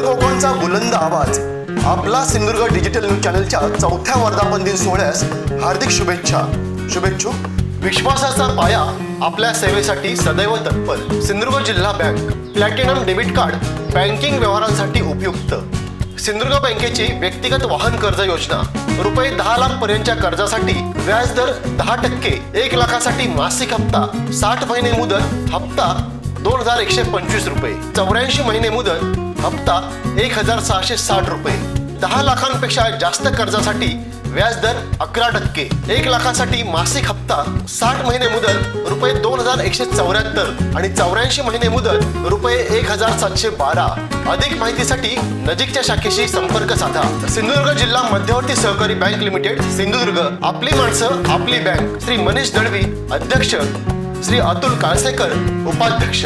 कोकणचा बुलंद आवाज. आपला सिंधुदुर्ग डिजिटल न्यूज चॅनलच्या चौथ्या वर्धापन दिन सोहळ्यास हार्दिक शुभेच्छा. शुभेच्छुक विश्वासाचा पाया आपल्या सेवेसाठी सदैव तत्पर. सिंधुदुर्ग जिल्हा bank platinum debit card banking व्यवहारांसाठी उपयुक्त. सिंधुदुर्ग बँकेची व्यक्तिगत वाहन कर्ज योजना. रुपये दहा लाख पर्यंतच्या कर्जासाठी व्याज दर दहा टक्के एक लाखासाठी मासिक हप्ता. साठ महिने मुदत हप्ता दोन हजार एकशे पंचवीस रुपये. चौऱ्याऐंशी महिने मुदत हप्ता एक हजार सहाशे साठ रुपये. दहा लाखांपेक्षा जास्त कर्जासाठी व्याजदर अकरा टक्के. एक लाखासाठी मासिक हप्ता साठ महिने मुदत रुपये दोन हजार एकशे चौऱ्याहत्तर आणि चौऱ्याऐंशी महिने मुदत रुपये एक हजार सातशे बारा. अधिक माहितीसाठी नजीकच्या शाखेशी संपर्क साधा. सिंधुदुर्ग जिल्हा मध्यवर्ती सहकारी बँक लिमिटेड सिंधुदुर्ग. आपली माणसं आपली बँक. श्री मनीष दळवी अध्यक्ष. श्री अतुल काळसेकर उपाध्यक्ष.